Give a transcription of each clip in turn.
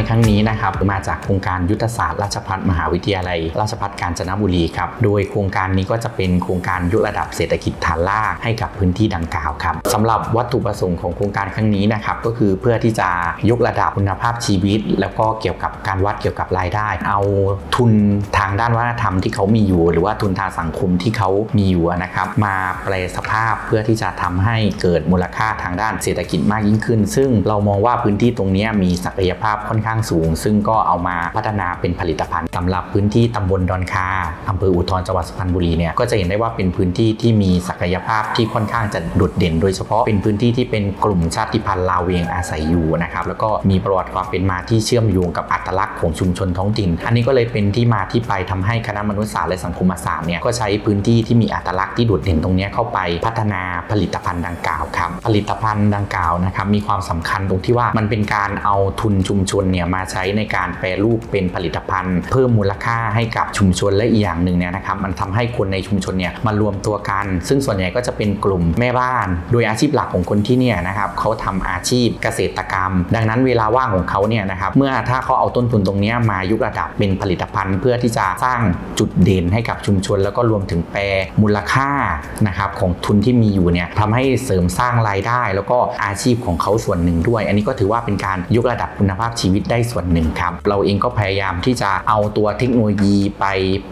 ในครั้งนี้นะครับมาจากโครงการยุทธศาสตร์ราชภัฏมหาวิทยาลัย ราชภัฏกาญจนบุรีครับโดยโครงการนี้ก็จะเป็นโครงการยกระดับเศรษฐกิจฐานรากให้กับพื้นที่ดังกล่าวครับสำหรับวัตถุประสงค์ของโครงการครั้งนี้นะครับก็คือเพื่อที่จะยกระดับคุณภาพชีวิต แล้วก็เกี่ยวกับการวัดเกี่ยวกับรายได้ เอาทุนทางด้านวัฒนธรรมที่เขามีอยู่ หรือว่าทุนทางสังคมที่เขามีอยู่นะครับมาแปลสภาพเพื่อที่จะทำให้เกิดมูลค่าทางด้านเศรษฐกิจมากยิ่งขึ้น ซึ่งเรามองว่าพื้นที่ตรงนี้มีศักยภาพค่อนข้างสูง ซึ่งก็เอามาพัฒนาเป็นผลิตภัณฑ์สำหรับพื้นที่ตำบลดอนคาอำเภออุทรจังหวัดสุพรรณบุรีเนี่ยก็จะเห็นได้ว่าเป็นพื้นที่ที่มีศักยภาพที่ค่อนข้างจะโดดเด่น โดยเฉพาะเป็นพื้นที่ที่เป็นกลุ่มชาติพันธุ์ลาวเวียงอาศัยอยู่นะครับแล้วก็มีประวัติความเป็นมาที่เชื่อมโยงกับอัตลักษณ์ของชุมชนท้องถิ่น อันนี้ก็เลยเป็นที่มาที่ไปทำให้คณะมนุษยศาสตร์และสังคมศาสตร์เนี่ยก็ใช้พื้นที่ที่มีอัตลักษณ์ที่โดดเด่นตรงนี้เข้าไปพัฒนาผลิตภัณฑ์ดังกล่าวครับผลิตภัณฑ์ดังกล่าวนะครับมีความสำคัญตรงที่ว่ามันเป็นการเอาทุนชุมชนเนี่ยมาใช้ในการแปรรูปเป็นผลิตภัณฑ์ เพิ่มมูลค่าให้กับชุมชนและอีกอย่างหนึ่งเนี่ยนะครับมันทำให้คนในชุมชนเนี่ยมารวมตัวกัน ซึ่งส่วนใหญ่ก็จะเป็นกลุ่มแม่บ้าน โดยอาชีพหลักของคนที่เนี่ยนะครับเขาทำอาชีพเกษตรกรรม ดังนั้นเวลาว่างของเขาเนี่ยนะครับเมื่อถ้าเขาเอาต้นทุนตรงนี้มายกระดับเป็นผลิตภัณฑ์ เพื่อที่จะสร้างจุดเด่นให้กับชุมชน แล้วก็รวมถึงแปรมูลค่านะครับของทุนที่มีอยู่เนี่ยทำให้เสริมสร้างรายได้ แล้วก็อาชีพของเขาส่วนหนึ่งด้วย อันนี้ก็ถือว่าเป็นการยกระดับคุณภาพชีวิตได้ส่วนหนึ่งครับ เราเองก็พยายามที่จะเอาตัวเทคโนโลยีไป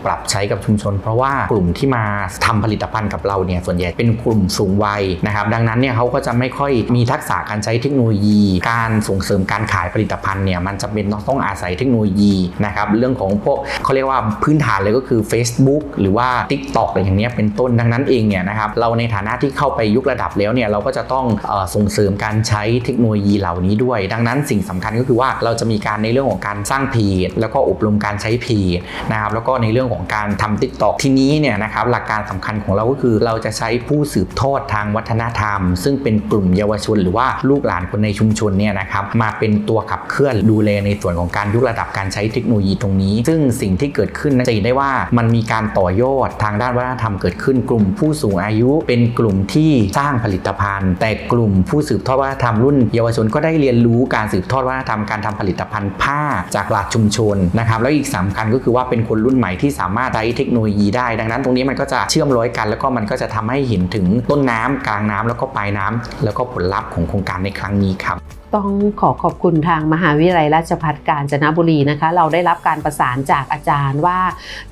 ปรับใช้กับชุมชน เพราะว่ากลุ่มที่มาทำผลิตภัณฑ์กับเราเนี่ยส่วนใหญ่เป็นกลุ่มสูงวัยนะครับ ดังนั้นเนี่ยเขาก็จะไม่ค่อยมีทักษะการใช้เทคโนโลยี การส่งเสริมการขายผลิตภัณฑ์เนี่ยมันจำเป็นต้องอาศัยเทคโนโลยีนะครับเรื่องของพวกเขาเรียกว่าพื้นฐานเลยก็คือ Facebook หรือว่า TikTok อะไรอย่างเนี้ยเป็นต้นดังนั้นเองเนี่ยนะครับเราในฐานะที่เข้าไปยุคระดับแล้วเนี่ยเราก็จะต้องอส่งเสริมการใช้เทคโนโลยีเหล่านี้ด้วย ดังนั้นสิ่งสำคัญก็คือว่าเราจะมีการในเรื่องของการสร้างเพจแล้วก็อบรมการใช้เพจนะครับแล้วก็ในเรื่องของการทำ TikTok ทีนี้เนี่ยนะครับหลักการสำคัญของเราก็คือเราจะใช้ผู้สืบทอดทางวัฒนธรรม ซึ่งเป็นกลุ่มเยาวชน หรือว่าลูกหลานคนในชุมชนเนี่ยนะครับมาเป็นตัวขับเคลื่อนดูแลในส่วนของการยกระดับการใช้เทคโนโลยีตรงนี้ ซึ่งสิ่งที่เกิดขึ้นจะเห็นได้ว่ามันมีการต่อยอดทางด้านวัฒนธรรมเกิดขึ้น กลุ่มผู้สูงอายุ เป็นกลุ่มที่สร้างผลิตภัณฑ์ แต่กลุ่มผู้สืบทอดวัฒนธรรมรุ่น เยาวชนก็ได้เรียนรู้การสืบทอดวัฒนธรรมการทำผลิตตภัณฑ์ผ้าจากหลักชุมชนนะครับแล้วอีกสำคัญก็คือว่าเป็นคนรุ่นใหม่ที่สามารถใช้เทคโนโลยีได้ ดังนั้นตรงนี้มันก็จะเชื่อมร้อยกัน แล้วก็มันก็จะทำให้เห็นถึงต้นน้ำกลางน้ำแล้วก็ปลายน้ำแล้วก็ผลลัพธ์ของโครงการในครั้งนี้ครับต้องขอขอบคุณทางมหาวิทยาลัยราชภัฏกาญจนบุรีนะคะ เราได้รับการประสานจากอาจารย์ว่า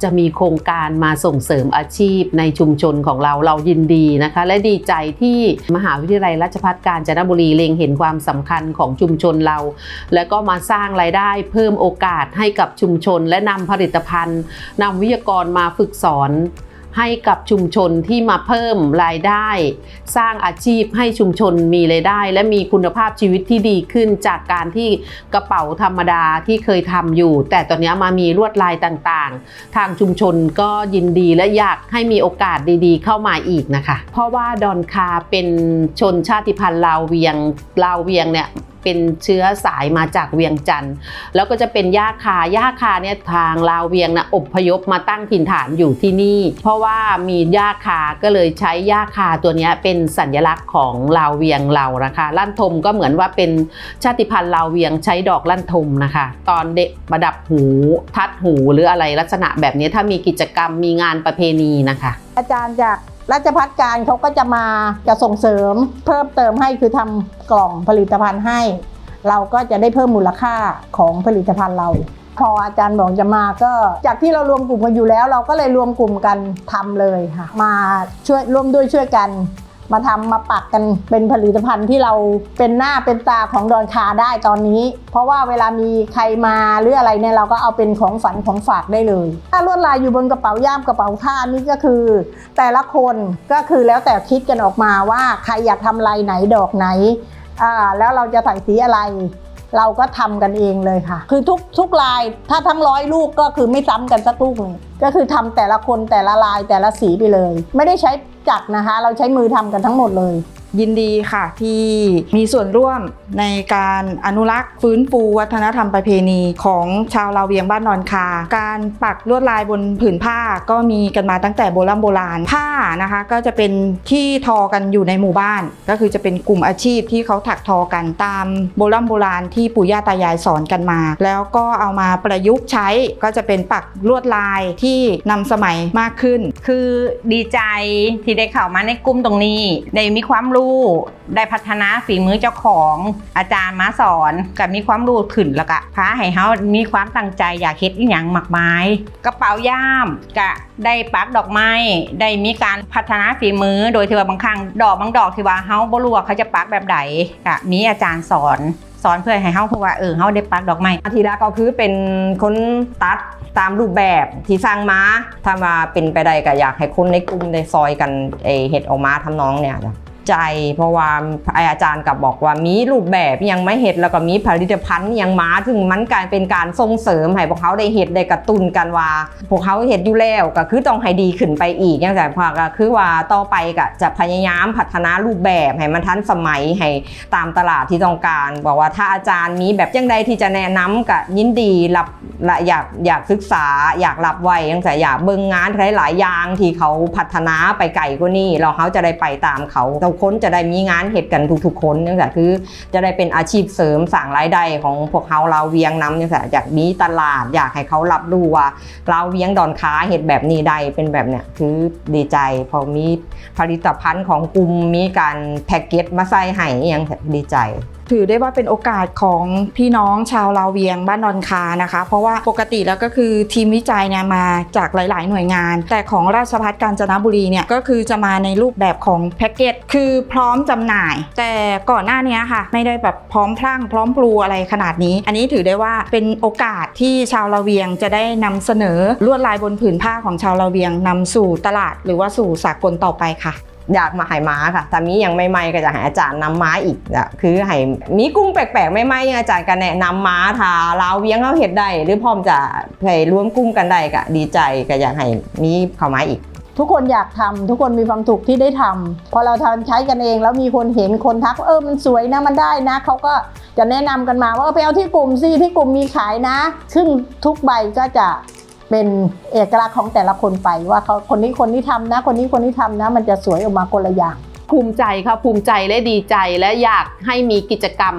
จะมีโครงการมาส่งเสริมอาชีพในชุมชนของเราเรายินดีนะคะ และดีใจที่มหาวิทยาลัยราชภัฏกาญจนบุรีเล็งเห็นความสำคัญของชุมชนเรา แล้วก็มาสร้างรายได้เพิ่มโอกาสให้กับชุมชน และนำผลิตภัณฑ์นำวิทยากรมาฝึกสอน ให้กับชุมชนที่มาเพิ่มรายได้ สร้างอาชีพให้ชุมชนมีรายได้ และมีคุณภาพชีวิตที่ดีขึ้นจากการที่กระเป๋าธรรมดาที่เคยทำอยู่ แต่ตอนนี้มามีลวดลายต่างๆ ทางชุมชนก็ยินดีและอยากให้มีโอกาสดีๆ เข้ามาอีกนะคะ เพราะว่าดอนคาเป็นชนชาติพันธุ์ลาวเวียงลาวเวียงเนี่ย เป็นเชื้อสายมาจากเวียงจันทร์แล้วก็จะเป็นย่าคาย่าคาเนี่ยทางลาวเวียงนะอบพยพมาตั้งถิ่นฐานอยู่ที่นี่ เพราะว่ามีย่าคาก็เลยใช้ย่าคาตัวนี้เป็นสัญลักษณ์ของลาวเวียงเรานะคะลั่นทมก็เหมือนว่าเป็นชาติพันธุ์ลาวเวียงใช้ดอกลั่นทมนะคะ ตอนเด็กประดับหู ทัดหูหรืออะไรลักษณะแบบนี้ถ้ามีกิจกรรมมีงานประเพณีนะคะ อาจารย์จาก ราชพัฒการเขาก็จะมาจะส่งเสริมเพิ่มเติมให้คือทำกล่องผลิตภัณฑ์ให้ เราก็จะได้เพิ่มมูลค่าของผลิตภัณฑ์เรา พออาจารย์บอกจะมาก็จากที่เรารวมกลุ่มกันอยู่แล้ว เราก็เลยรวมกลุ่มกันทำเลยค่ะ มาช่วยร่วมด้วยช่วยกัน มาทำมาปักกันเป็นผลิตภัณฑ์ที่เราเป็นหน้าเป็นตาของดอนคาได้ตอนนี้ เพราะว่าเวลามีใครมาหรืออะไรเนี่ยเราก็เอาเป็นของฝันของฝากได้เลย ถ้าลวดลายอยู่บนกระเป๋าย่ามกระเป๋าผ้านี่ก็คือ แต่ละคนก็คือแล้วแต่คิดกันออกมาว่าใครอยากทำลายไหนดอกไหนอ่าแล้วเราจะใส่สีอะไร เราก็ทำกันเองเลยค่ะ คือทุกทุกลายถ้าทั้งร้อยลูกก็คือไม่ซ้ำกันสักลูกก็คือทำแต่ละคนแต่ละลายแต่ละสีไปเลย ไม่ได้ใช้ จักรนะคะ เราใช้มือทำกันทั้งหมดเลย ยินดีค่ะที่มีส่วนร่วมในการอนุรักษ์ฟื้นฟูวัฒนธรรมประเพณีของชาวลาวเวียงบ้านนอนคา การปักลวดลายบนผืนผ้าก็มีกันมาตั้งแต่โบราณโบราณผ้านะคะก็จะเป็นที่ทอกันอยู่ในหมู่บ้าน ก็คือจะเป็นกลุ่มอาชีพที่เขาถักทอกันตามโบราณโบราณที่ปู่ย่าตายายสอนกันมา แล้วก็เอามาประยุกต์ใช้ก็จะเป็นปักลวดลายที่นำสมัยมากขึ้น คือดีใจที่ได้เข้ามาในกลุ่มตรงนี้ได้มีความรู้ ได้พัฒนาฝีมือเจ้าของอาจารย์มาสอนกับมีความรู้ขึ้นแล้วก็พาให้เฮามีความตั้งใจอยากเฮ็ดอีหยังมากมายกระเป๋าย่ามก็ได้ปักดอกไม้ได้มีการพัฒนาฝีมือ โดยที่ว่าบางครั้งดอกบางดอกที่ว่าเฮาบ่รู้ว่าเขาจะปักแบบใดก็มีอาจารย์สอนสอนเพื่อให้เฮารู้ว่าเออเฮาได้ปักดอกไม้อาทีละก็คือเป็นคนตัดตามรูปแบบที่สร้างมาถ้ามาเป็นไปได้ก็อยากให้คนในกลุ่มในซอยกันเอเห็ดออกมาทำน้องเนี่ยจ้ะ ใจ เพราะว่าอาจารย์กับบอกว่ามีรูปแบบยังไม่เห็ดแล้วก็มีผลิตภัณฑ์ยังมาถึงมันกลายเป็นการส่งเสริมให้พวกเขาได้เห็ดได้กระตุ้นกันว่า พวกเขาเห็ดอยู่แล้วก็คือต้องให้ดีขึ้นไปอีกอย่างแต่พอก็คือว่าต่อไปก็จะพยายามพัฒนารูปแบบให้มันทันสมัยให้ตามตลาดที่ต้องการ บอกว่าถ้าอาจารย์มีแบบยังใดที่จะแนะนำก็ยินดีรับและอยากอยากศึกษาอยากรับไว้ยังแต่อยากเบิ่งงานหลายๆอย่างที่เขาพัฒนาไปไกลกว่านี้เราเขาจะได้ไปตามเขาเกคนจะได้มีงานเหตุกันทุกๆ คนนี่แหละคือจะได้เป็นอาชีพเสริมสั่งรายได้ของพวกเขาเราเวียงน้ำนี่แต่อยากมีตลาดอยากให้เขารับรู้ว่าเราเวียงดอนค้าเห็ดแบบนี้ได้เป็นแบบเนี้ยคือดีใจพอมีผลิตภัณฑ์ของกลุ่มมีการแพ็กเกจมาใส่ให้ยังดีใจ ถือได้ว่าเป็นโอกาสของพี่น้องชาวลาวเวียงบ้านดอนคานะคะ เพราะว่าปกติแล้วก็คือทีมวิจัยเนี่ยมาจากหลาย ๆ หน่วยงาน แต่ของราชภัฏกาญจนบุรีเนี่ยก็คือจะมาในรูปแบบของแพ็กเกจคือพร้อมจำหน่าย แต่ก่อนหน้านี้ค่ะ ไม่ได้แบบพร้อมพลั่งพร้อมปลูอะไรขนาดนี้ อันนี้ถือได้ว่าเป็นโอกาสที่ชาวลาวเวียงจะได้นำเสนอลวดลายบนผืนผ้าของชาวลาวเวียงนำสู่ตลาด หรือว่าสู่สากลต่อไปค่ะ อยากมาหายม้าค่ะแต่มียังไม่ไม่ก็จะห้อาจารย์นำม้าอีกอะคือให้มีกุ้งแปลกๆไม่ไม่อาจารย์ก็แนะนำม้าทาลาวเวียงเขาเห็ดได้หรือพร้อมจะไปร่วมกุ้งกันได้ก็ดีใจก็อยากให้มีเข้ามาอีกทุกคนอยากทำทุกคนมีความสุขที่ได้ทำพอเราทำใช้กันเองแล้วมีคนเห็นคนทักเออมันสวยนะมันได้นะเขาก็จะแนะนำกันมาว่าเออไปเอาที่กลุ่มสิที่กลุ่มมีขายนะ ซึ่งทุกใบก็จะ เป็นเอกลักษณ์ของแต่ละคนไปว่าเขาคนนี้คนนี้ทำนะ คนนี้คนนี้ทำนะ มันจะสวยออกมาคนละอย่าง ภูมิใจค่ะภูมิใจและดีใจและอยากให้มีกิจกรรม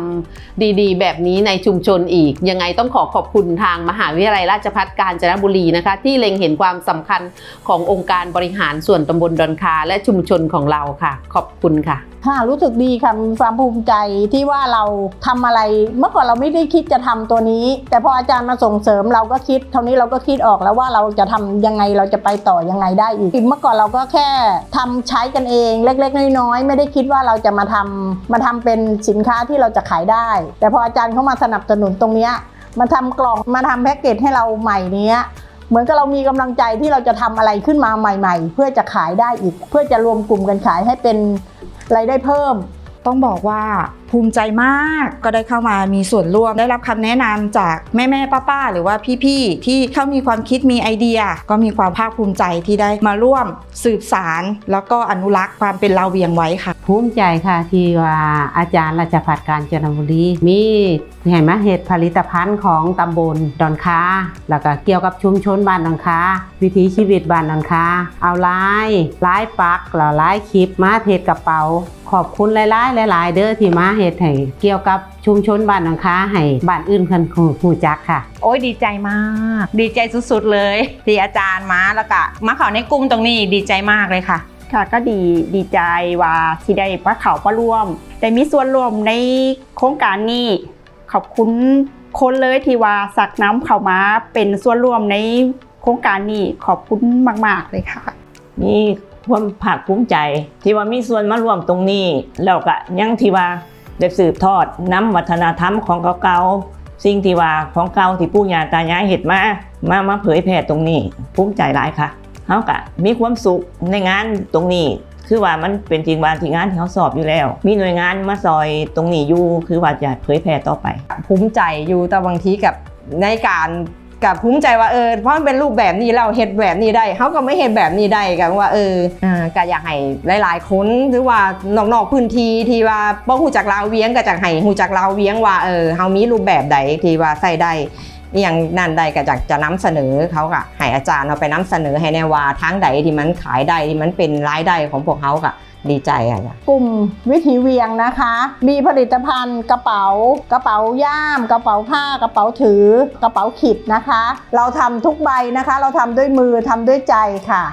ดีๆ แบบนี้ในชุมชนอีก ยังไงต้องขอขอบคุณทางมหาวิทยาลัยราชภัฏกาญจนบุรีนะคะ ที่เล็งเห็นความสำคัญขององค์การบริหารส่วนตำบลดอนคาและชุมชนของเราค่ะ ขอบคุณค่ะ ค่ะรู้สึกดีค่ะมีความภูมิใจที่ว่าเราทำอะไร เมื่อก่อนเราไม่ได้คิดจะทำตัวนี้ แต่พออาจารย์มาส่งเสริมเราก็คิดเท่านี้เราก็คิดออกแล้วว่าเราจะทำยังไงเราจะไปต่อยังไงได้อีกเมื่อก่อนเราก็แค่ทำใช้กันเองเล็ก ๆ น้อยๆไม่ได้คิดว่าเราจะมาทำมาทำเป็นสินค้าที่เราจะขายได้ แต่พออาจารย์เข้ามาสนับสนุนตรงนี้มาทำกล่องมาทำแพ็กเกจให้เราใหม่เนี้ยเหมือนกับเรามีกำลังใจที่เราจะทำอะไรขึ้นมาใหม่ ๆ เพื่อจะขายได้อีก เพื่อจะรวมกลุ่มกันขายให้เป็น รายได้เพิ่ม ต้องบอกว่าภูมิใจมากก็ได้เข้ามามีส่วนร่วมได้รับคำแนะนำจากแม่แม่ป้าป้าๆหรือว่าพี่ๆที่เขามีความคิดมีไอเดีย ก็มีความภาคภูมิใจที่ได้มาร่วมสืบสาร แล้วก็อนุรักษ์ความเป็นลาวเวียงไว้ค่ะ ภูมิใจค่ะที่ว่าอาจารย์ราชภัฏกาญจนบุรีมีเห็นไหมเหตุผลิตภัณฑ์ของตำบลดอนคาแล้วก็เกี่ยวกับชุมชนบ้านดอนคาวิถีชีวิตบ้านดอนคาเอาลายลายปักแล้วลายคลิปมาเทศกระเป๋า ขอบคุณหลายๆหลาย ๆ เด้อที่มาเฮ็ดให้เกี่ยวกับชุมชนบ้านดอนคาให้บ้านอื่นเพิ่นฮู้จักค่ะ โอ้ยดีใจมาก ดีใจสุดๆเลยที่อาจารย์มาแล้วก็มาเข้าในกลุ่มตรงนี้ดีใจมากเลยค่ะค่ะก็ดีดีใจว่าที่ได้มาเขามาร่วมได้มีส่วนร่วมในโครงการนี้ขอบคุณคนเลยที่ว่าสักน้ำเข้ามาเป็นส่วนร่วมในโครงการนี้ขอบคุณมาก ๆ เลยค่ะ มีความภาคภูมิใจ ที่ว่ามีส่วนมาร่วมตรงนี้แล้วก็ยังที่ว่า ได้สืบทอดน้ำวัฒนธรรมของเก่าๆสิ่งที่ว่าของเก่าที่ปู่ย่าตายายเห็ดมามามาเผยแผ่ตรงนี้ภูมิใจหลายค่ะเฮาก็มีความสุขในงานตรงนี้ คือว่ามันเป็นจริงว่าที่งานที่เขาสอบอยู่แล้ว มีหน่วยงานมาซอยตรงนี้อยู่คือว่าจะเผยแผ่ต่อไปภูมิใจอยู่แต่บางทีกับในการกับภูมิใจว่าเออเพราะมันเป็นรูปแบบนี้เราเห็ดแบบนี้ได้เขาก็ไม่เห็ดแบบนี้ได้กันว่าเออ ก็อยากให้หลายๆคนหรือว่านอกๆพื้นที่ที่ว่าบ่ฮู้จักลาวเวียงก็จะให้ฮู้จักลาวเวียงว่าเออเฮามีรูปแบบใดที่ว่าใส่ได้อย่างนั่นใดก็จะจะนำเสนอเขาก็ให้อาจารย์เอาไปนำเสนอให้แน่ว่าทางใดที่มันขายได้ที่มันเป็นรายได้ของพวกเขาก็ดีใจอะจ้ะกลุ่มวิถีเวียงนะคะ มีผลิตภัณฑ์กระเป๋า กระเป๋าย่าม กระเป๋าผ้า กระเป๋าถือ กระเป๋าขิดนะคะ เราทำทุกใบนะคะ เราทำด้วยมือทำด้วยใจค่ะ